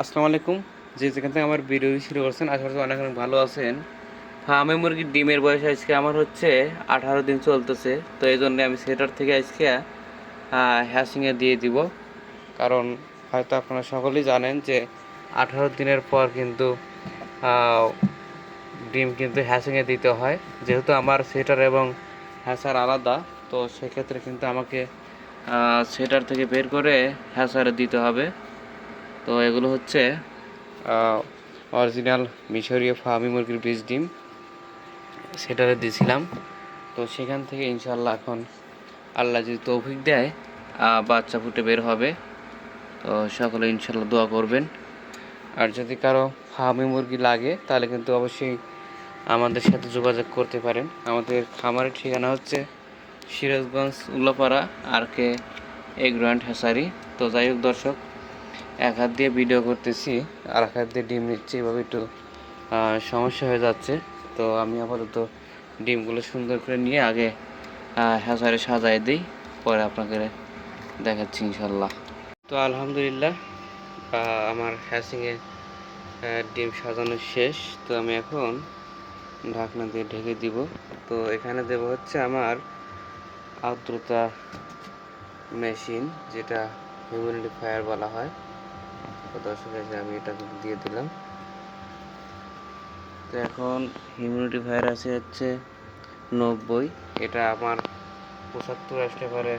আসসালামু আলাইকুম। যে যেখান থেকে আমার ভিডিও শুরু করছেন, আশা করছি অনেক অনেক ভালো আছেন। ফার্মে মুরগির ডিমের বয়স আজকে আমার হচ্ছে আঠারো দিন চলতেছে, তো এই জন্য আমি সেটার থেকে আজকে হ্যাশিংয়ে দিয়ে দিব। কারণ হয়তো আপনারা সকলেই জানেন যে আঠারো দিনের পর কিন্তু ডিম কিন্তু হ্যাশিংয়ে দিতে হয়। যেহেতু আমার সেটার এবং হ্যাসার আলাদা, তো সেক্ষেত্রে কিন্তু আমাকে সেটার থেকে বের করে হ্যাসারে দিতে হবে। তো এগুলো হচ্ছে অরিজিনাল মিশরীয় ফার্মি মুরগির বীজ ডিম। সেটারে দিয়েছিলাম তো সেখান থেকে ইনশাল্লাহ এখন আল্লাহ যদি তৌফিক দেয় বাচ্চা ফুটে বের হবে। তো সকলে ইনশাল্লাহ দোয়া করবেন। আর যদি কারও ফার্মি মুরগি লাগে, তাহলে কিন্তু অবশ্যই আমাদের সাথে যোগাযোগ করতে পারেন। আমাদের খামারের ঠিকানা হচ্ছে সিরাজগঞ্জ, উল্লাপাড়া, আর কে এগ্রান্ড হ্যাসারি। তো যাই হোক দর্শক এক হাত দিয়ে ভিডিও করতেছি, আর এক হাত দিয়ে ডিম নিচ্ছি, এভাবে একটু সমস্যা হয়ে যাচ্ছে। তো আমি আপাতত ডিমগুলো সুন্দর করে নিয়ে আগে হ্যাচারে সাজাই দিই, পরে আপনাকে দেখাচ্ছি ইনশাল্লাহ তো আলহামদুলিল্লাহ আমার হ্যাসিংয়ে ডিম সাজানো শেষ। তো আমি এখন ঢাকনা দিয়ে ঢেকে দিব। তো এখানে দেব হচ্ছে আমার আর্দ্রতা মেশিন, যেটা হিউমিডিফায়ার বলা হয়। তো দর্শক এসে আমি এটা দিয়ে দিলাম। তো এখন হিউমিডিফায়ার আছে হচ্ছে নব্বই। এটা আমার পঁচাত্তর আসলে পরে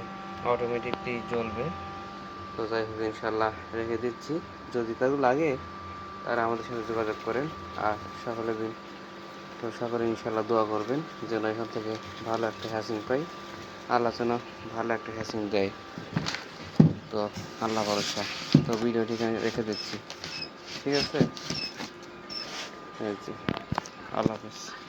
অটোমেটিকলি জ্বলবে। তো যাই হোক ইনশাল্লাহ রেখে দিচ্ছি। যদি কারও লাগে, তারা আমাদের সাথে যোগাযোগ করেন। আর সকলে দিন, তো সকলে ইনশাল্লাহ দোয়া করবেন যেন এখান থেকে ভালো একটা হ্যাসিং পাই। আল্লাহ যেন ভালো একটা হ্যাসিং দেয়। তো আল্লাহ ভরসা। তো ভিডিওটি আমি রেখে দিচ্ছি। ঠিক আছে? আল্লাহ হাফিজ।